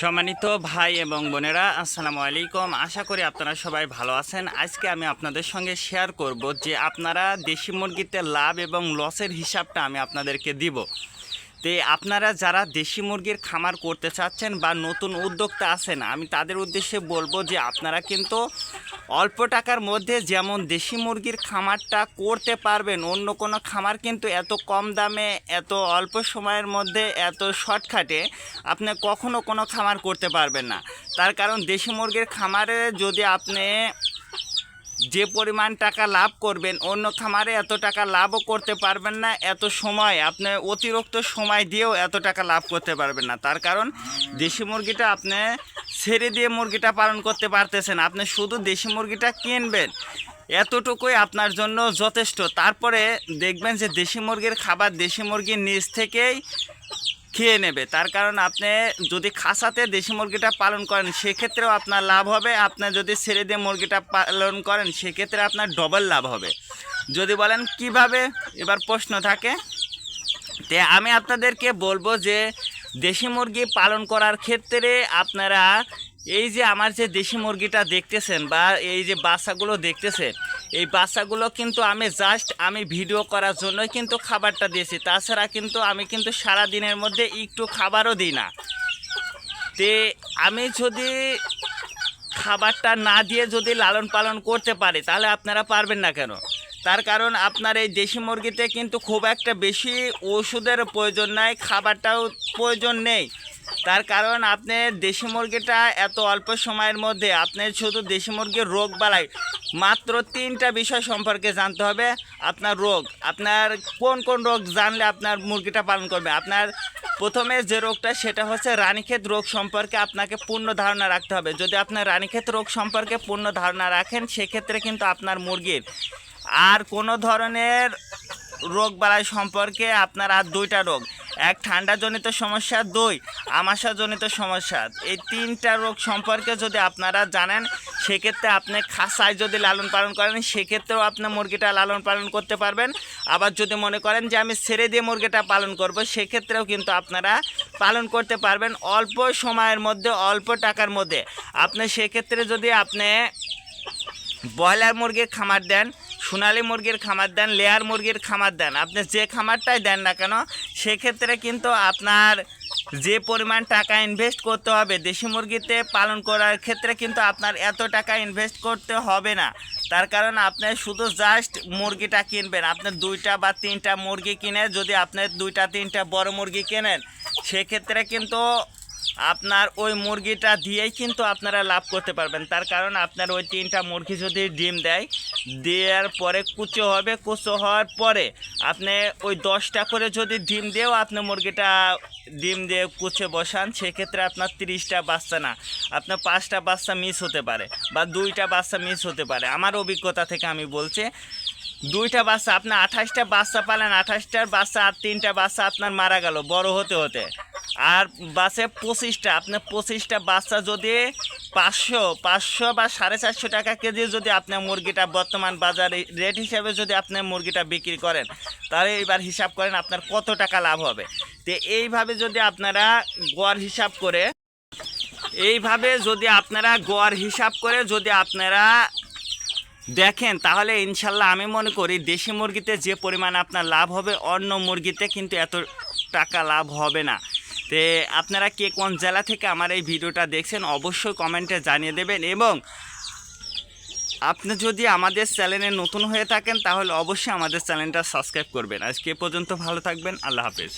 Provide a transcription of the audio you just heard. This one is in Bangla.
সম্মানিত ভাই এবং বোনেরা, আসসালামু আলাইকুম। আশা করি আপনারা সবাই ভালো আছেন। আজকে আমি আপনাদের সঙ্গে শেয়ার করব যে আপনারা দেশি মুরগিতে লাভ এবং লসের হিসাবটা আমি আপনাদেরকে দিব। তো আপনারা যারা দেশি মুরগির খামার করতে চাচ্ছেন বা নতুন উদ্যোক্তা আছেন, আমি তাদের উদ্দেশ্যে বলব যে আপনারা কিন্তু অল্প টাকার মধ্যে যেমন দেশি মুরগির খামারটা করতে পারবেন, অন্য কোনো খামার কিন্তু এত কম দামে, এত অল্প সময়ের মধ্যে, এত শর্টকাটে আপনি কখনো কোনো খামার করতে পারবেন না। তার কারণ দেশি মুরগির খামারে যদি আপনি যে পরিমাণ টাকা লাভ করবেন, অন্য খামারে এত টাকা লাভও করতে পারবেন না, এত সময়, আপনি অতিরিক্ত সময় দিয়েও এত টাকা লাভ করতে পারবেন না। তার কারণ দেশি মুরগিটা আপনি ছেড়ে দিয়ে মুরগিটা পালন করতে পারতেছেন। আপনি শুধু দেশি মুরগিটা কিনবেন। এতটুকুই আপনার জন্য যথেষ্ট। তারপরে দেখবেন যে দেশি মুরগির খাবার দেশি মুরগির নিচ থেকেই খেয়ে নেবে। তার কারণ আপনি যদি খাসাতে দেশি মুরগিটা পালন করেন, সেক্ষেত্রেও আপনার লাভ হবে। আপনি যদি ছেড়ে দিয়ে মুরগিটা পালন করেন, সেক্ষেত্রে আপনার ডবল লাভ হবে। যদি বলেন কীভাবে? এবার প্রশ্ন থাকে। তে আমি আপনাদেরকে বলব যে দেশি মুরগি পালন করার ক্ষেত্রে আপনারা এই যে আমার যে দেশি মুরগিটা দেখতেছেন বা এই যে বাচ্চাগুলো দেখতেছেন এই বাচ্চাগুলো কিন্তু আমি জাস্ট আমি ভিডিও করার জন্যই কিন্তু খাবারটা দিয়েছি। তাছাড়া কিন্তু আমি কিন্তু সারা দিনের মধ্যে একটু খাবারও দিই না। তে আমি যদি খাবারটা না দিয়ে যদি লালন পালন করতে পারি, তাহলে আপনারা পারবেন না কেন? তার কারণ আপনার এই দেশি মুরগিতে কিন্তু খুব একটা বেশি ওষুধের প্রয়োজন নাই, খাবারটাও প্রয়োজন নেই। তার কারণ আপনি দেশি মুরগিটা এত অল্প সময়ের মধ্যে, আপনি শুধু দেশি মুরগির রোগ বালাই, মাত্র তিনটা বিষয় সম্পর্কে জানতে হবে, আপনার রোগ। আপনার কোন কোন রোগ জানলে আপনার মুরগিটা পালন করবে? আপনার প্রথমে যে রোগটা, সেটা হচ্ছে রানীক্ষেত রোগ সম্পর্কে আপনাকে পূর্ণ ধারণা রাখতে হবে। যদি আপনার রানীক্ষেত রোগ সম্পর্কে পূর্ণ ধারণা রাখেন, সেক্ষেত্রে কিন্তু আপনার মুরগির আর কোনো ধরনের রোগ বালাই সম্পর্কে আপনার আর দুইটা রোগ। এক ঠান্ডাজনিত সমস্যা, দুই আমাশাজনিত সমস্যা। এই তিনটা রোগ সম্পর্কে যদি আপনারা জানেন, সেক্ষেত্রে আপনি খাসায় যদি লালন পালন করেন, সেক্ষেত্রেও আপনি মুরগিটা লালন পালন করতে পারবেন। আবার যদি মনে করেন যে আমি ছেড়ে দিয়ে মুরগিটা পালন করব, সেক্ষেত্রেও কিন্তু আপনারা পালন করতে পারবেন অল্প সময়ের মধ্যে, অল্প টাকার মধ্যে। আপনি সেক্ষেত্রে যদি আপনি ব্রয়লার মুরগির খামার দেন সোনালি মুরগির খামার দেন, লেয়ার মুরগির খামার দেন। আপনি যে খামারটাই দেন না কেন, সেক্ষেত্রে কিন্তু আপনার যে পরিমাণ টাকা ইনভেস্ট করতে হবে দেশি মুরগিতে পালন করার ক্ষেত্রে কিন্তু আপনার এত টাকা ইনভেস্ট করতে হবে না। তার কারণ আপনি শুধু জাস্ট মুরগিটা কিনবেন। আপনি দুইটা বা তিনটা মুরগি কিনে যদি আপনি দুইটা, তিনটা বড় মুরগি কেনেন, সেক্ষেত্রে কিন্তু আপনার ওই মুরগিটা দিয়েই কিন্তু আপনারা লাভ করতে পারবেন। তার কারণ আপনার ওই তিনটা মুরগি যদি ডিম দেয়, দেওয়ার পরে কুচো হবে, কুচো হওয়ার পরে আপনি ওই দশটা করে যদি ডিম দিয়েও আপনি মুরগিটা ডিম দিয়ে কুচে বসান, সেক্ষেত্রে আপনার তিরিশটা বাচ্চা না, আপনার পাঁচটা বাচ্চা মিস হতে পারে বা দুইটা বাচ্চা মিস হতে পারে। আমার অভিজ্ঞতা থেকে আমি বলছি দুইটা বাচ্চা আপনি আঠাশটা বাচ্চা পালেন, আঠাশটার বাচ্চা আর তিনটা বাচ্চা আপনার মারা গেল, বড় হতে হতে। আর বাসে পঁচিশটা আপনার পঁচিশটা বাচ্চা যদি পাঁচশো পাঁচশো বা সাড়ে চারশো টাকা কেজি যদি আপনার মুরগিটা বর্তমান বাজারে রেট হিসাবে যদি আপনি মুরগিটা বিক্রি করেন, তাহলে এবার হিসাব করেন আপনার কত টাকা লাভ হবে। তো এইভাবে যদি আপনারা গড় হিসাব করে, এইভাবে যদি আপনারা গড় হিসাব করে যদি আপনারা দেখেন, তাহলে ইনশাল্লাহ আমি মনে করি দেশি মুরগিতে যে পরিমাণ আপনার লাভ হবে, অন্য মুরগিতে কিন্তু এত টাকা লাভ হবে না। তে আপনারা কে কোন জেলা থেকে আমার এই ভিডিওটা দেখছেন, অবশ্যই কমেন্টে জানিয়ে দেবেন এবং আপনি যদি আমাদের চ্যানেলে নতুন হয়ে থাকেন, তাহলে অবশ্যই আমাদের চ্যানেলটা সাবস্ক্রাইব করবেন। আজকে পর্যন্ত ভালো থাকবেন, আল্লাহ হাফেজ।